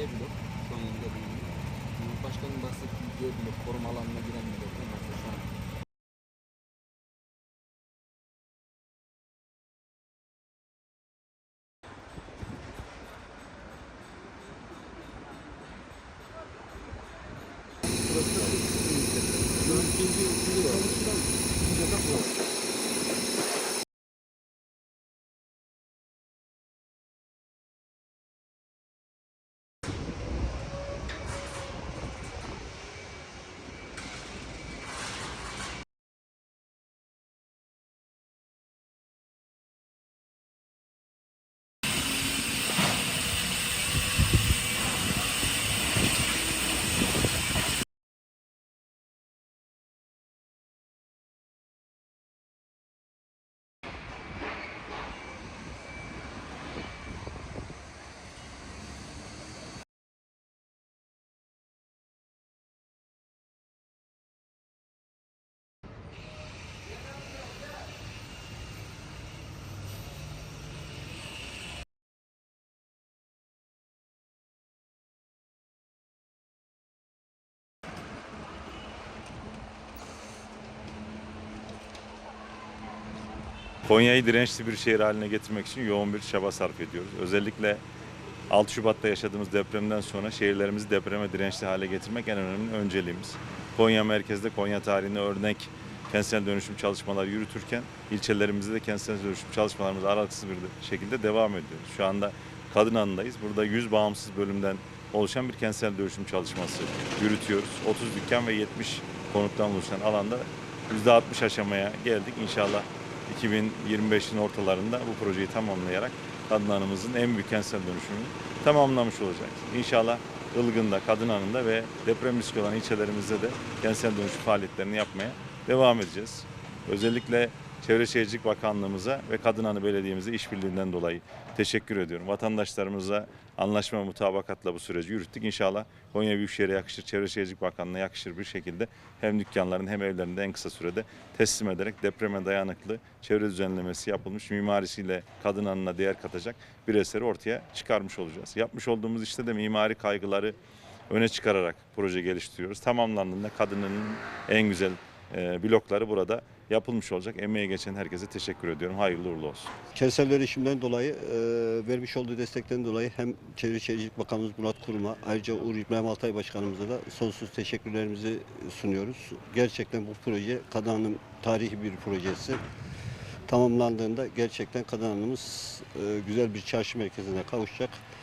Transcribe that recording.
D blok şu an elinde bulunuyor. Cumhurbaşkanı'nın bahsettiği D blok koruma alanına giren bloklar mesela şu an Burası da ikinci yıl. İkinci yıl. İkinci yıl. Konya'yı dirençli bir şehir haline getirmek için yoğun bir çaba sarf ediyoruz. Özellikle 6 Şubat'ta yaşadığımız depremden sonra şehirlerimizi depreme dirençli hale getirmek en önemli önceliğimiz. Konya merkezde Konya tarihine örnek kentsel dönüşüm çalışmaları yürütürken ilçelerimizde de kentsel dönüşüm çalışmalarımız aralıksız bir şekilde devam ediyoruz. Şu anda Kadınan'dayız. Burada 100 bağımsız bölümden oluşan bir kentsel dönüşüm çalışması yürütüyoruz. 30 dükkan ve 70 konuttan oluşan alanda %60 aşamaya geldik. İnşallah 2025'in ortalarında bu projeyi tamamlayarak Kadınan'ımızın en büyük kentsel dönüşümünü tamamlamış olacağız. İnşallah Ilgın'da, Kadınan'ında ve deprem riski olan ilçelerimizde de kentsel dönüşüm faaliyetlerini yapmaya devam edeceğiz. Özellikle Çevre Şehircilik Bakanlığımıza ve Kadınanı Belediye'mize işbirliğinden dolayı teşekkür ediyorum. Vatandaşlarımıza anlaşma mutabakatla bu süreci yürüttük. İnşallah Konya Büyükşehir'e yakışır, Çevre Şehircilik Bakanlığı'na yakışır bir şekilde hem dükkanların hem evlerin de en kısa sürede teslim ederek depreme dayanıklı çevre düzenlemesi yapılmış mimarisiyle Kadınanı'na değer katacak bir eseri ortaya çıkarmış olacağız. Yapmış olduğumuz işte de mimari kaygıları öne çıkararak proje geliştiriyoruz. Tamamlandığında Kadınanı'nın en güzel e, blokları burada yapılmış olacak. Emeğe geçen herkese teşekkür ediyorum. Hayırlı uğurlu olsun. Kentsel dönüşümden dolayı e, vermiş olduğu destekten dolayı hem Çevre Şehircilik Bakanımız Murat Kurum'a ayrıca Uğur İbrahim Altay Başkanımıza da sonsuz teşekkürlerimizi sunuyoruz. Gerçekten bu proje Kadan'ın tarihi bir projesi. Tamamlandığında gerçekten Kadan'ımız e, güzel bir çarşı merkezine kavuşacak.